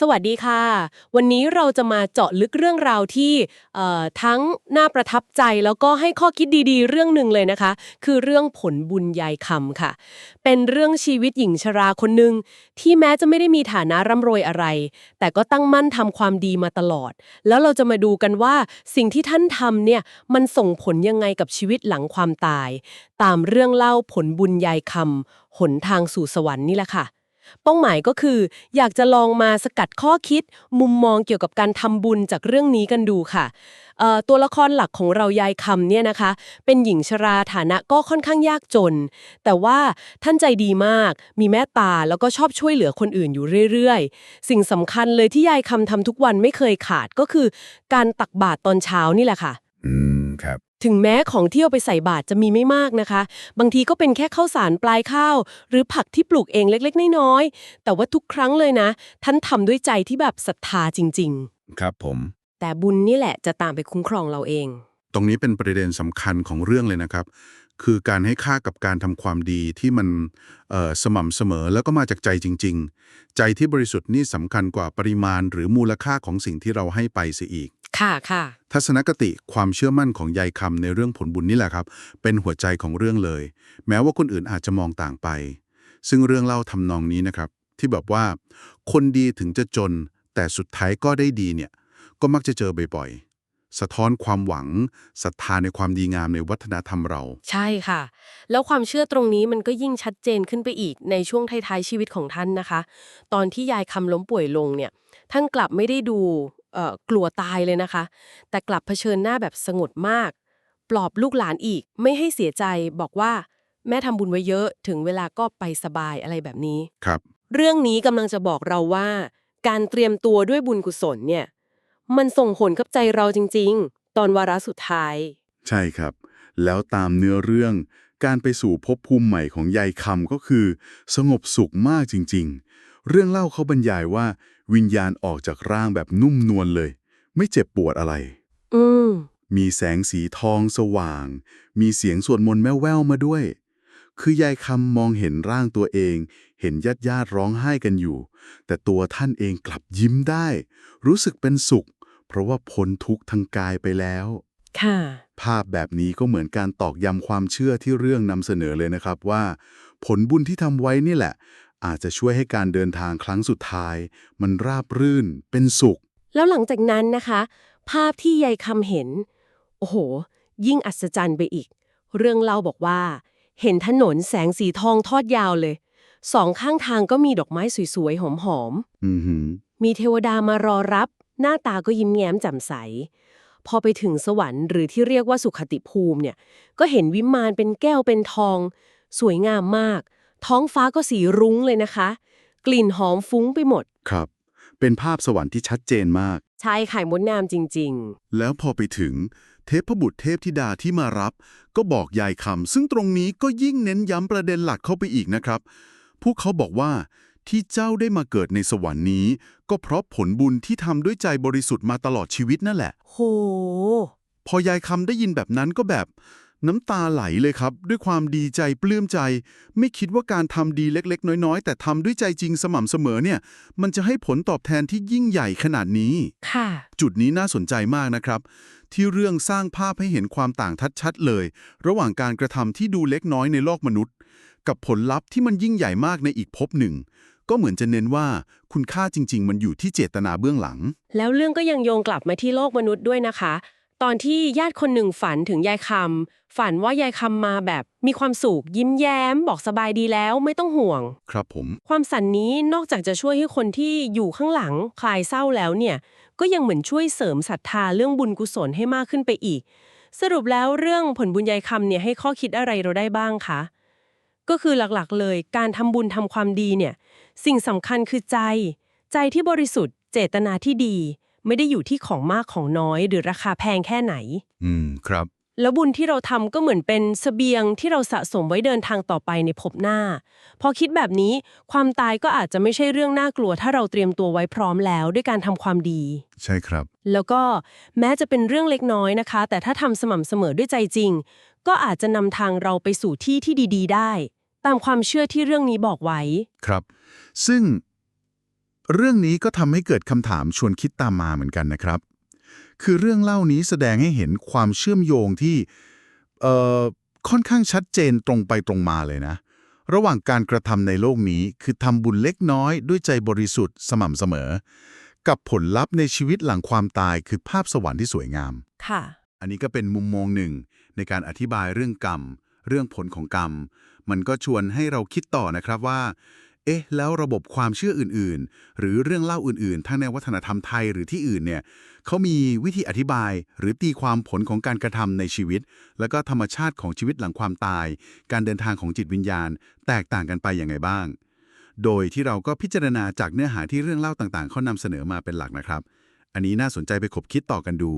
สวัสดีค่ะ วันนี้เราจะมาเจาะลึกเรื่องราวที่ทั้งน่าประทับใจแล้วก็ให้ข้อคิดดีๆ เรื่องหนึ่งเลยนะคะ คือเรื่องผลบุญยายคำค่ะ เป็นเรื่องชีวิตหญิงชราคนหนึ่งที่แม้จะไม่ได้มีฐานะร่ำรวยอะไร แต่ก็ตั้งมั่นทำความดีมาตลอด แล้วเราจะมาดูกันว่าสิ่งที่ท่านทำเนี่ยมันส่งผลยังไงกับชีวิตหลังความตาย ตามเรื่องเล่าผลบุญยายคำหนทางสู่สวรรค์นี่แหละค่ะ เป้าหมายก็คือ อยากจะลองมาสกัดข้อคิด มุมมองเกี่ยวกับการทำบุญจากเรื่องนี้กันดูค่ะตัวละครหลักของเรายายคำเนี่ยนะคะ เป็นหญิงชราฐานะก็ค่อนข้างยากจน แต่ว่าท่านใจดีมาก มีแม่ตาแล้วก็ชอบช่วยเหลือคนอื่นอยู่เรื่อยๆ สิ่งสำคัญเลยที่ยายคำทำทุกวันไม่เคยขาดก็คือ การตักบาตรตอนเช้านี่แหละค่ะ ครับ ถึงแม้ของที่เอาไปใส่บาตรจะมีไม่มากนะคะ บางทีก็เป็นแค่ข้าวสารปลายข้าว หรือผักที่ปลูกเองเล็กๆ น้อยๆ แต่ว่าทุกครั้งเลยนะ ท่านทำด้วยใจที่แบบศรัทธาจริง ครับผม ๆ แต่บุญนี่แหละจะตามไปคุ้มครองเราเอง ตรงนี้เป็นประเด็นสำคัญของเรื่องเลยนะครับ คือการให้ค่ากับการทำความดีที่มันเอ่อสม่ำเสมอแล้วก็มาจากใจจริง ๆ ใจที่บริสุทธิ์นี่สำคัญกว่าปริมาณหรือมูลค่าของสิ่งที่เราให้ไปเสียอีก ค่ะค่ะ ทัศนคติความเชื่อมั่นของยายคำในเรื่องผลบุญนี่แหละครับ เป็นหัวใจของเรื่องเลย แม้ว่าคนอื่นอาจจะมองต่างไป ซึ่งเรื่องเล่าทำนองนี้นะครับ ที่แบบว่า คนดีถึงจะจน แต่สุดท้ายก็ได้ดีเนี่ย ก็มักจะเจอบ่อยๆสะท้อนความหวังศรัทธาในความดีงามในวัฒนธรรมเรา ใช่ค่ะ แล้วความเชื่อตรงนี้มันก็ยิ่งชัดเจนขึ้นไปอีกในช่วงท้ายๆชีวิตของท่านนะคะ ตอนที่ยายคำล้มป่วยลงเนี่ย ท่านกลับไม่ได้ดูเอ่อ กลัวตายเลยนะคะ แต่กลับเผชิญหน้าแบบสงบมาก ปลอบลูกหลานอีกไม่ให้เสียใจบอกว่าแม่ทำบุญไว้เยอะถึงเวลาก็ไปสบายอะไรแบบนี้ ครับ เรื่องนี้กำลังจะบอกเราว่า การเตรียมตัวด้วยบุญกุศลเนี่ย มันส่งผลกับใจเราจริง ๆ ตอนวาระสุดท้าย ใช่ครับ แล้วตามเนื้อเรื่อง การไปสู่ภพภูมิใหม่ของยายคำก็คือ สงบสุขมากจริงๆ เรื่องเล่าเขาบรรยายว่า วิญญาณออกจากร่างแบบนุ่มนวลเลย ไม่เจ็บปวดอะไร อืมมีแสงสีทองสว่าง มีเสียงสวดมนต์แม่แว่วมาด้วย คือยายคำมองเห็นร่างตัวเอง เห็นญาติญาติๆร้องไห้กันอยู่ แต่ตัวท่านเองกลับยิ้มได้ รู้สึกเป็นสุข เพราะว่าพ้นทุกข์ทางกายไปแล้ว ค่ะ ภาพแบบนี้ก็เหมือนการตอกย้ำความเชื่อที่เรื่องนำเสนอเลยนะครับว่า ผลบุญที่ทำไว้นี่แหละ อาจจะช่วยให้การเดินทางครั้งสุดท้าย มันราบรื่นเป็นสุข แล้วหลังจากนั้นนะคะ ภาพที่ยายคำเห็น โอ้โห ยิ่งอัศจรรย์ไปอีก เรื่องเล่าบอกว่า เห็นถนนแสงสีทองทอดยาวเลย สองข้างทางก็มีดอกไม้สวยๆ หอมอือหือๆมีเทวดามารอรับ หน้าตาก็ยิ้มแย้มแจ่มใสพอไปถึงสวรรค์หรือที่เรียกว่าสุขติภูมิเนี่ย ก็เห็นวิมานเป็นแก้วเป็นทอง สวยงามมาก ท้องฟ้าก็สีรุ้งเลยนะคะ กลิ่นหอมฟุ้งไปหมด ครับ เป็นภาพสวรรค์ที่ชัดเจนมาก ใช่ไข่มดงามจริงๆแล้วพอไปถึง เทพบุตรเทพธิดาที่มารับ ก็บอกยายคำซึ่งตรงนี้ก็ยิ่งเน้นย้ำประเด็นหลักเข้าไปอีกนะครับ พวกเขาบอกว่าที่เจ้าได้มาเกิดในสวรรค์นี้ ก็เพราะผลบุญที่ทำด้วยใจบริสุทธิ์มาตลอดชีวิตนั่นแหละโห พอยายคำได้ยินแบบนั้นก็แบบ น้ำตาไหลเลยครับ ด้วยความดีใจปลื้มใจ ไม่คิดว่าการทำดีเล็ก ๆ น้อย ๆ แต่ทำด้วยใจจริงสม่ำเสมอเนี่ย มันจะให้ผลตอบแทนที่ยิ่งใหญ่ขนาดนี้ ค่ะ จุดนี้น่าสนใจมากนะครับ ที่เรื่องสร้างภาพให้เห็นความต่างชัดๆเลย ระหว่างการกระทำที่ดูเล็กน้อยในโลกมนุษย์ กับผลลัพธ์ที่มันยิ่งใหญ่มากในอีกภพหนึ่ง ก็เหมือนจะเน้นว่าคุณค่าจริง ๆ มันอยู่ที่เจตนาเบื้องหลัง แล้วเรื่องก็ยังโยงกลับมาที่โลกมนุษย์ด้วยนะคะ ตอนที่ญาติคนหนึ่งฝันถึงยายคำฝันว่ายายคำมาแบบมีความสุขยิ้มแย้ม บอกสบายดีแล้วไม่ต้องห่วง ครับผม ความสันนี้นอกจากจะช่วยให้คนที่อยู่ข้างหลังคลายเศร้าแล้วเนี่ย ก็ยังเหมือนช่วยเสริมศรัทธาเรื่องบุญกุศลให้มากขึ้นไปอีก สรุปแล้วเรื่องผลบุญยายคำเนี่ยให้ข้อคิดอะไรเราได้บ้างคะก็คือหลักๆเลยการทำบุญทำความดีเนี่ย สิ่งสำคัญคือใจ ใจที่บริสุทธิ์ เจตนาที่ดี ไม่ได้อยู่ที่ของมากของน้อย หรือราคาแพงแค่ไหน อืมครับ แล้วบุญที่เราทำก็เหมือนเป็นเสบียงที่เราสะสมไว้เดินทางต่อไปในภพหน้า พอคิดแบบนี้ความตายก็อาจจะไม่ใช่เรื่องน่ากลัว ถ้าเราเตรียมตัวไว้พร้อมแล้วด้วยการทำความดี ใช่ครับ แล้วก็แม้จะเป็นเรื่องเล็กน้อยนะคะ แต่ถ้าทำสม่ำเสมอด้วยใจจริง ก็อาจจะนำทางเราไปสู่ที่ที่ดี ๆ ได้ ตามความเชื่อที่เรื่องนี้บอกไว้ ครับ ซึ่ง เรื่องนี้ก็ทำให้เกิดคำถามชวนคิดตามมาเหมือนกันนะครับ คือเรื่องเล่านี้แสดงให้เห็นความเชื่อมโยงที่เอ่อค่อนข้างชัดเจนตรงไปตรงมาเลยนะ ระหว่างการกระทำในโลกนี้คือทำบุญเล็กน้อยด้วยใจบริสุทธิ์สม่ำเสมอ กับผลลัพธ์ในชีวิตหลังความตายคือภาพสวรรค์ที่สวยงาม ค่ะ อันนี้ก็เป็นมุมมองหนึ่งในการอธิบายเรื่องกรรม เรื่องผลของกรรม มันก็ชวนให้เราคิดต่อนะครับว่าเอ๊ะแล้วระบบความเชื่ออื่นๆ หรือเรื่องเล่าอื่นๆ ทั้งในวัฒนธรรมไทยหรือที่อื่นเนี่ยเขามีวิธีอธิบายหรือตีความผลของการกระทำในชีวิต แล้วก็ธรรมชาติของชีวิตหลังความตาย การเดินทางของจิตวิญญาณ แตกต่างกันไปอย่างไงบ้าง โดยที่เราก็พิจารณาจากเนื้อหาที่เรื่องเล่าต่างๆเขานำเสนอมาเป็นหลักนะครับ อันนี้น่าสนใจไปคบคิดต่อกันดู